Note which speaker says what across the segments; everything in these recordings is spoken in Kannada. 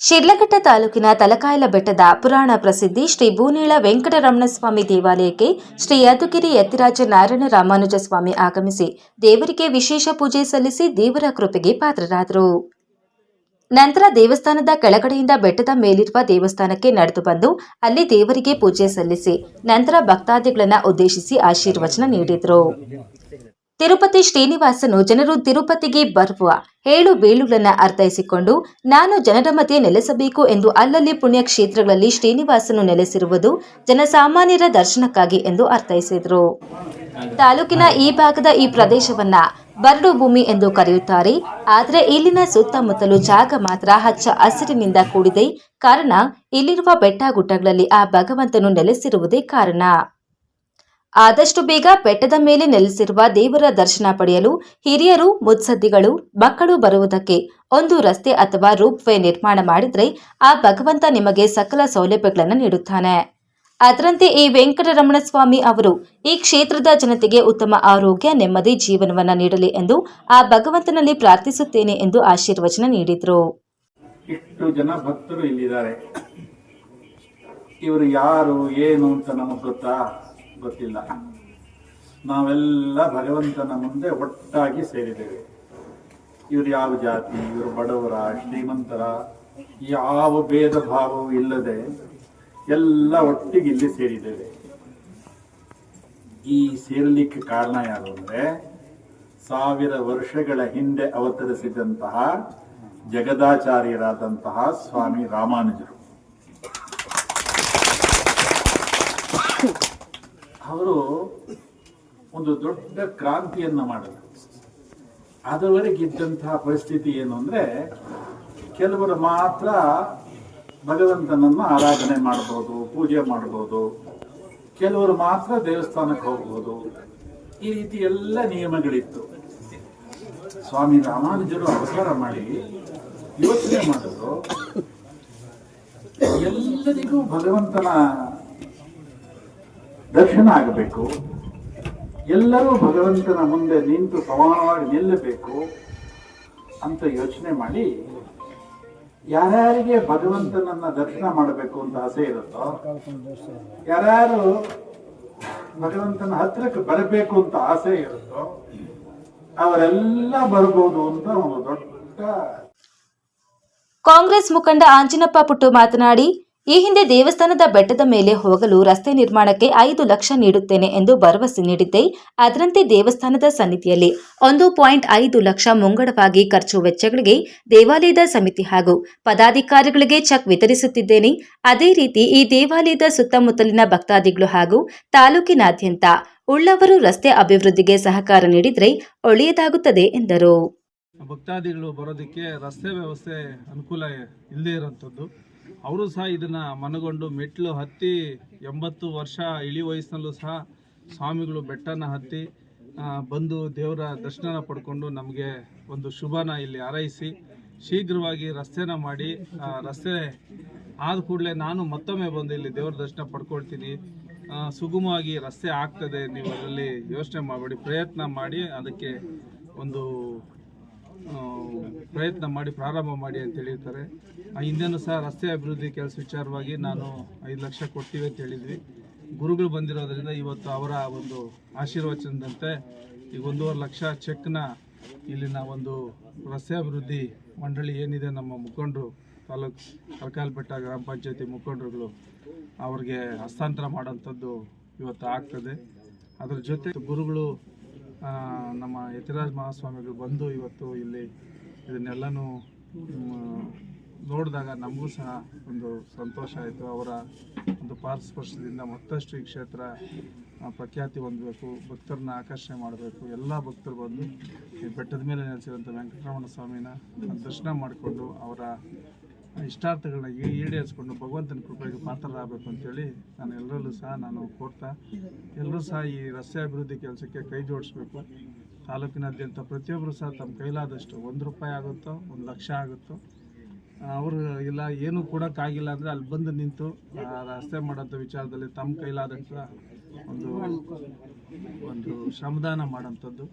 Speaker 1: ಶಿಡ್ಲಘಟ್ಟ ತಾಲೂಕಿನ ತಲಕಾಯಲ ಬೆಟ್ಟದ ಪುರಾಣ ಪ್ರಸಿದ್ಧಿ ಶ್ರೀ ಭೂನೀಳ ವೆಂಕಟರಮಣಸ್ವಾಮಿ ದೇವಾಲಯಕ್ಕೆ ಶ್ರೀ ಯದುಗಿರಿ ಯತಿರಾಜ ನಾರಾಯಣ ರಾಮಾನುಜ ಸ್ವಾಮಿ ಆಗಮಿಸಿ ದೇವರಿಗೆ ವಿಶೇಷ ಪೂಜೆ ಸಲ್ಲಿಸಿ ದೇವರ ಕೃಪೆಗೆ ಪಾತ್ರರಾದರು. ನಂತರ ದೇವಸ್ಥಾನದ ಕೆಳಗಡೆಯಿಂದ ಬೆಟ್ಟದ ಮೇಲಿರುವ ದೇವಸ್ಥಾನಕ್ಕೆ ನಡೆದು ಬಂದು ಅಲ್ಲಿ ದೇವರಿಗೆ ಪೂಜೆ ಸಲ್ಲಿಸಿ ನಂತರ ಭಕ್ತಾದಿಗಳನ್ನು ಉದ್ದೇಶಿಸಿ ಆಶೀರ್ವಚನ ನೀಡಿದರು. ತಿರುಪತಿ ಶ್ರೀನಿವಾಸನು ಜನರು ತಿರುಪತಿಗೆ ಬರುವ ಹೇಳು ಬೇಳುಗಳನ್ನು ಅರ್ಥೈಸಿಕೊಂಡು, ನಾನು ಜನರ ಮಧ್ಯೆ ನೆಲೆಸಬೇಕು ಎಂದು ಅಲ್ಲಲ್ಲಿ ಪುಣ್ಯ ಕ್ಷೇತ್ರಗಳಲ್ಲಿ ಶ್ರೀನಿವಾಸನು ನೆಲೆಸಿರುವುದು ಜನಸಾಮಾನ್ಯರ ದರ್ಶನಕ್ಕಾಗಿ ಎಂದು ಅರ್ಥೈಸಿದರು. ತಾಲೂಕಿನ ಈ ಭಾಗದ ಈ ಪ್ರದೇಶವನ್ನ ಬರಡು ಭೂಮಿ ಎಂದು ಕರೆಯುತ್ತಾರೆ. ಆದರೆ ಇಲ್ಲಿನ ಸುತ್ತಮುತ್ತಲು ಜಾಗ ಮಾತ್ರ ಹಚ್ಚ ಹಸಿರಿನಿಂದ ಕೂಡಿದೆ. ಕಾರಣ, ಇಲ್ಲಿರುವ ಬೆಟ್ಟ ಗುಡ್ಡಗಳಲ್ಲಿ ಆ ಭಗವಂತನು ನೆಲೆಸಿರುವುದೇ ಕಾರಣ. ಆದಷ್ಟು ಬೇಗ ಬೆಟ್ಟದ ಮೇಲೆ ನೆಲೆಸಿರುವ ದೇವರ ದರ್ಶನ ಪಡೆಯಲು ಹಿರಿಯರು, ಮುತ್ಸದ್ದಿಗಳು, ಮಕ್ಕಳು ಬರುವುದಕ್ಕೆ ಒಂದು ರಸ್ತೆ ಅಥವಾ ರೂಪ್ ವೇ ನಿರ್ಮಾಣ ಮಾಡಿದರೆ ಆ ಭಗವಂತ ನಿಮಗೆ ಸಕಲ ಸೌಲಭ್ಯಗಳನ್ನು ನೀಡುತ್ತಾನೆ. ಅದರಂತೆ ಈ ವೆಂಕಟರಮಣ ಸ್ವಾಮಿ ಅವರು ಈ ಕ್ಷೇತ್ರದ ಜನತೆಗೆ ಉತ್ತಮ ಆರೋಗ್ಯ, ನೆಮ್ಮದಿ ಜೀವನವನ್ನು ನೀಡಲಿ ಎಂದು ಆ ಭಗವಂತನಲ್ಲಿ ಪ್ರಾರ್ಥಿಸುತ್ತೇನೆ ಎಂದು ಆಶೀರ್ವಚನ ನೀಡಿದರು.
Speaker 2: ಎಷ್ಟು ಜನ ಭಕ್ತರು ಇಲ್ಲಿದ್ದಾರೆ. ಇವರು ಯಾರು, ಏನು ಅಂತ ನಮಗೆ ಗೊತ್ತಾ? ಗೊತ್ತಿಲ್ಲ. ನಾವೆಲ್ಲ ಭಗವಂತನ ಮುಂದೆ ಒಟ್ಟಾಗಿ ಸೇರಿದ್ದೇವೆ. ಇವರು ಯಾವ ಜಾತಿ, ಇವರು ಬಡವರ, ಶ್ರೀಮಂತರ, ಯಾವ ಭೇದ ಭಾವವೂ ಇಲ್ಲದೆ ಎಲ್ಲ ಒಟ್ಟಿಗೆ ಇಲ್ಲಿ ಸೇರಿದ್ದೇವೆ. ಈ ಸೇರಲಿಕ್ಕೆ ಕಾರಣ ಯಾರು ಅಂದ್ರೆ ಸಾವಿರ ವರ್ಷಗಳ ಹಿಂದೆ ಅವತರಿಸಿದಂತಹ ಜಗದಾಚಾರ್ಯರಾದಂತಹ ಸ್ವಾಮಿ ರಾಮಾನುಜರು ಅವರು ಒಂದು ದೊಡ್ಡ ಕ್ರಾಂತಿಯನ್ನು ಮಾಡಿದ್ರು ಅದುವರೆಗೆ ಇದ್ದಂತಹ ಪರಿಸ್ಥಿತಿ ಏನು ಅಂದರೆ ಕೆಲವರು ಮಾತ್ರ ಭಗವಂತನನ್ನು ಆರಾಧನೆ ಮಾಡ್ಬೋದು, ಪೂಜೆ ಮಾಡ್ಬೋದು. ಕೆಲವರು ಮಾತ್ರ ದೇವಸ್ಥಾನಕ್ಕೆ ಹೋಗ್ಬೋದು. ಈ ರೀತಿ ಎಲ್ಲ ನಿಯಮಗಳಿತ್ತು. ಸ್ವಾಮಿ ರಾಮಾನುಜರು ಅವತಾರ ಮಾಡಿ ಯೋಚನೆ ಮಾಡಿದ್ರು, ಎಲ್ಲರಿಗೂ ಭಗವಂತನ ದರ್ಶನ ಆಗಬೇಕು. ಎಲ್ಲರೂ ಭಗವಂತನ ಮುಂದೆ ನಿಂತು ಸಮಾನವಾಗಿ ನಿಲ್ಲಬೇಕು ಅಂತ ಯೋಚನೆ ಮಾಡಿ ಯಾರ್ಯಾರಿಗೆ ಭಗವಂತನನ್ನ ದರ್ಶನ ಮಾಡಬೇಕು ಅಂತ ಆಸೆ ಇರುತ್ತೋ, ಯಾರ್ಯಾರು ಭಗವಂತನ ಹತ್ತಿರಕ್ಕೆ ಬರಬೇಕು ಅಂತ ಆಸೆ ಇರುತ್ತೋ, ಅವರೆಲ್ಲ ಬರ್ಬೋದು ಅಂತ ಒಂದು ದೊಡ್ಡ
Speaker 1: ಕಾಂಗ್ರೆಸ್ ಮುಖಂಡ ಆಂಜಿನಪ್ಪ ಪುಟ್ಟು ಮಾತನಾಡಿ ಈ ಹಿಂದೆ ದೇವಸ್ಥಾನದ ಬೆಟ್ಟದ ಮೇಲೆ ಹೋಗಲು ರಸ್ತೆ ನಿರ್ಮಾಣಕ್ಕೆ ಐದು ಲಕ್ಷ ನೀಡುತ್ತೇನೆ ಎಂದು ಭರವಸೆ ನೀಡಿದ್ದೆ. ಅದರಂತೆ ದೇವಸ್ಥಾನದ ಸನ್ನಿಧಿಯಲ್ಲಿ ಒಂದು ಪಾಯಿಂಟ್ ಐದು ಲಕ್ಷ ಮುಂಗಡವಾಗಿ ಖರ್ಚು ವೆಚ್ಚಗಳಿಗೆ ದೇವಾಲಯದ ಸಮಿತಿ ಹಾಗೂ ಪದಾಧಿಕಾರಿಗಳಿಗೆ ಚೆಕ್ ವಿತರಿಸುತ್ತಿದ್ದೇನೆ. ಅದೇ ರೀತಿ ಈ ದೇವಾಲಯದ ಸುತ್ತಮುತ್ತಲಿನ ಭಕ್ತಾದಿಗಳು ಹಾಗೂ ತಾಲೂಕಿನಾದ್ಯಂತ ಉಳ್ಳವರು ರಸ್ತೆ ಅಭಿವೃದ್ಧಿಗೆ ಸಹಕಾರ ನೀಡಿದರೆ ಒಳ್ಳೆಯದಾಗುತ್ತದೆ ಎಂದರು.
Speaker 3: ಭಕ್ತಾದಿಗಳು ಬರೋದಕ್ಕೆ ರಸ್ತೆ ವ್ಯವಸ್ಥೆ ಅನುಕೂಲ ಇಲ್ಲದೇ ಇರೋಂಥದ್ದು. ಅವರು ಸಹ ಇದನ್ನು ಮನಗೊಂಡು ಮೆಟ್ಲು ಹತ್ತಿ ಎಂಬತ್ತು ವರ್ಷ ಇಳಿ ವಯಸ್ಸಿನಲ್ಲೂ ಸಹ ಸ್ವಾಮಿಗಳು ಬೆಟ್ಟನ ಹತ್ತಿ ಬಂದು ದೇವರ ದರ್ಶನ ಪಡ್ಕೊಂಡು ನಮಗೆ ಒಂದು ಶುಭನ ಇಲ್ಲಿ ಹಾರೈಸಿ, ಶೀಘ್ರವಾಗಿ ರಸ್ತೆನ ಮಾಡಿ ರಸ್ತೆ ಆದ ಕೂಡಲೇ ನಾನು ಮತ್ತೊಮ್ಮೆ ಬಂದು ಇಲ್ಲಿ ದೇವರ ದರ್ಶನ ಪಡ್ಕೊಳ್ತೀನಿ. ಸುಗಮವಾಗಿ ರಸ್ತೆ ಆಗ್ತದೆ, ನೀವು ಅದರಲ್ಲಿ ಯೋಚನೆ ಮಾಡಬೇಡಿ, ಪ್ರಯತ್ನ ಮಾಡಿ ಅದಕ್ಕೆ ಒಂದು ಪ್ರಯತ್ನ ಮಾಡಿ, ಪ್ರಾರಂಭ ಮಾಡಿ ಅಂತ ಹೇಳಿರ್ತಾರೆ. ಹಿಂದೆನೂ ಸಹ ರಸ್ತೆ ಅಭಿವೃದ್ಧಿ ಕೆಲಸ ವಿಚಾರವಾಗಿ ನಾನು ಐದು ಲಕ್ಷ ಕೊಡ್ತೀವಿ ಅಂತ ಹೇಳಿದ್ವಿ. ಗುರುಗಳು ಬಂದಿರೋದ್ರಿಂದ ಇವತ್ತು ಅವರ ಒಂದು ಆಶೀರ್ವಚನದಂತೆ ಈಗ ಒಂದೂವರೆ ಲಕ್ಷ ಚೆಕ್ನ ಇಲ್ಲಿನ ಒಂದು ರಸ್ತೆ ಅಭಿವೃದ್ಧಿ ಮಂಡಳಿ ಏನಿದೆ ನಮ್ಮ ಮುಖಂಡರು, ತಾಲೂಕು ಕರ್ಕಾಲ್ಬೆಟ್ಟ ಗ್ರಾಮ ಪಂಚಾಯತಿ ಮುಖಂಡರುಗಳು ಅವ್ರಿಗೆ ಹಸ್ತಾಂತರ ಮಾಡೋಂಥದ್ದು ಇವತ್ತು ಆಗ್ತದೆ. ಅದ್ರ ಜೊತೆ ಗುರುಗಳು ನಮ್ಮ ಯತಿರಾಜ್ ಮಹಾಸ್ವಾಮಿಗಳು ಬಂದು ಇವತ್ತು ಇಲ್ಲಿ ಇದನ್ನೆಲ್ಲನೂ ನೋಡಿದಾಗ ನಮಗೂ ಸಹ ಒಂದು ಸಂತೋಷ ಆಯಿತು. ಅವರ ಒಂದು ಪಾರಸ್ಪರ್ಶದಿಂದ ಮತ್ತಷ್ಟು ಈ ಕ್ಷೇತ್ರ ಪ್ರಖ್ಯಾತಿ ಹೊಂದಬೇಕು, ಭಕ್ತರನ್ನ ಆಕರ್ಷಣೆ ಮಾಡಬೇಕು. ಎಲ್ಲ ಭಕ್ತರು ಬಂದು ಈ ಬೆಟ್ಟದ ಮೇಲೆ ನೆಲೆಸಿರುವಂಥ ವೆಂಕಟರಮಣ ಸ್ವಾಮಿನ ದರ್ಶನ ಮಾಡಿಕೊಂಡು ಅವರ ಇಷ್ಟಾರ್ಥಗಳನ್ನ ಈಡೇರಿಸ್ಕೊಂಡು ಭಗವಂತನ ಕೃಪೆಗೆ ಪಾತ್ರರಾಗಬೇಕು ಅಂತೇಳಿ ನಾನು ಎಲ್ಲರಲ್ಲೂ ಸಹ ನಾನು ಕೋರ್ತಾ, ಎಲ್ಲರೂ ಸಹ ಈ ರಸ್ತೆ ಅಭಿವೃದ್ಧಿ ಕೆಲಸಕ್ಕೆ ಕೈ ಜೋಡಿಸ್ಬೇಕು. ತಾಲೂಕಿನಾದ್ಯಂತ ಪ್ರತಿಯೊಬ್ಬರು ಸಹ ತಮ್ಮ ಕೈಲಾದಷ್ಟು ಒಂದು ರೂಪಾಯಿ ಆಗುತ್ತೋ, ಒಂದು ಲಕ್ಷ ಆಗುತ್ತೋ, ಅವರು ಇಲ್ಲ, ಏನು ಕೊಡೋಕ್ಕಾಗಿಲ್ಲ ಅಂದರೆ ಅಲ್ಲಿ ಬಂದು ನಿಂತು ಆ ರಸ್ತೆ ಮಾಡೋಂಥ ವಿಚಾರದಲ್ಲಿ ತಮ್ಮ ಕೈಲಾದಂಥ ಒಂದು ಒಂದು ಶ್ರಮದಾನ ಮಾಡೋಂಥದ್ದು.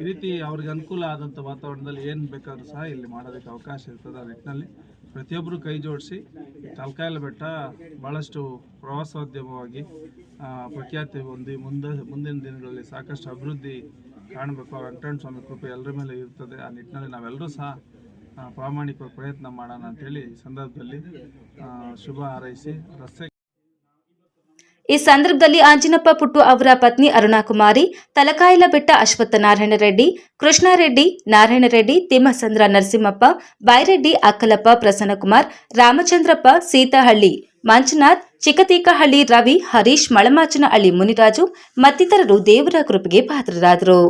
Speaker 3: ಈ ರೀತಿ ಅವ್ರಿಗೆ ಅನುಕೂಲ ಆದಂಥ ವಾತಾವರಣದಲ್ಲಿ ಏನು ಬೇಕಾದರೂ ಸಹ ಇಲ್ಲಿ ಮಾಡೋದಕ್ಕೆ ಅವಕಾಶ ಇರ್ತದೆ ಆ ನಿಟ್ಟಿನಲ್ಲಿ. ಪ್ರತಿಯೊಬ್ಬರು ಕೈ ಜೋಡಿಸಿ ತಲಕಾಯಲ ಬೆಟ್ಟ ಭಾಳಷ್ಟು ಪ್ರವಾಸೋದ್ಯಮವಾಗಿ ಪ್ರಖ್ಯಾತಿ ಹೊಂದಿ ಮುಂದೆ, ಮುಂದಿನ ದಿನಗಳಲ್ಲಿ ಸಾಕಷ್ಟು ಅಭಿವೃದ್ಧಿ ಕಾಣಬೇಕು. ಆ ವೆಂಕಟರಣ ಸ್ವಾಮಿ ಕೃಪೆ ಎಲ್ಲರ ಮೇಲೆ ಇರ್ತದೆ. ಆ ನಿಟ್ಟಿನಲ್ಲಿ ನಾವೆಲ್ಲರೂ ಸಹ ಪ್ರಾಮಾಣಿಕವಾಗಿ ಪ್ರಯತ್ನ ಮಾಡೋಣ ಅಂತೇಳಿ ಸಂದರ್ಭದಲ್ಲಿ ಶುಭ ಹಾರೈಸಿ ರಸ್ತೆ
Speaker 1: ಈ ಸಂದರ್ಭದಲ್ಲಿ ಆಂಜಿನಪ್ಪ ಪುಟ್ಟು ಅವರ ಪತ್ನಿ ಅರುಣಾಕುಮಾರಿ, ತಲಕಾಯಿಲ ಬೆಟ್ಟ ಅಶ್ವತ್ಥನಾರಾಯಣ ರೆಡ್ಡಿ ಕೃಷ್ಣಾರೆಡ್ಡಿ ನಾರಾಯಣ ರೆಡ್ಡಿ, ತಿಮ್ಮಸಂದ್ರ ನರಸಿಂಹಪ್ಪ, ಬೈರೆಡ್ಡಿ ಅಕ್ಕಲಪ್ಪ ಪ್ರಸನ್ನಕುಮಾರ್, ರಾಮಚಂದ್ರಪ್ಪ ಸೀತಾಹಳ್ಳಿ, ಮಂಜುನಾಥ್, ಚಿಕ್ಕತೀಕಹಳ್ಳಿ ರವಿ, ಹರೀಶ್ ಮಳಮಾಚನಹಳ್ಳಿ ಮುನಿರಾಜು, ಮತ್ತಿತರರು ದೇವರ ಕೃಪೆಗೆ ಪಾತ್ರರಾದರು.